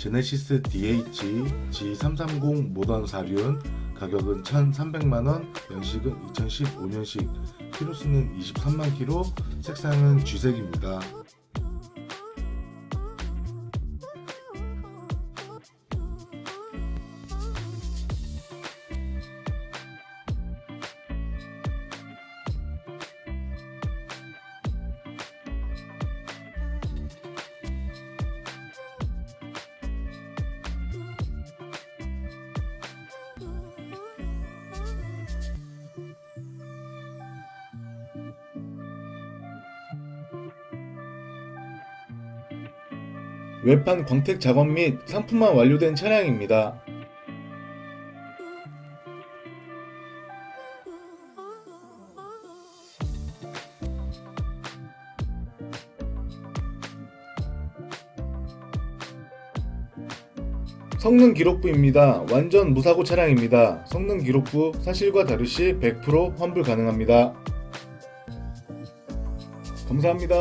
제네시스 DH G330 모던 사륜. 가격은 1,300만원, 연식은 2015년식, 키로수는 23만 키로, 색상은 쥐색입니다. 외판 광택 작업 및 상품만 완료된 차량입니다. 성능 기록부입니다. 완전 무사고 차량입니다. 성능 기록부 사실과 다르시 100% 환불 가능합니다. 감사합니다.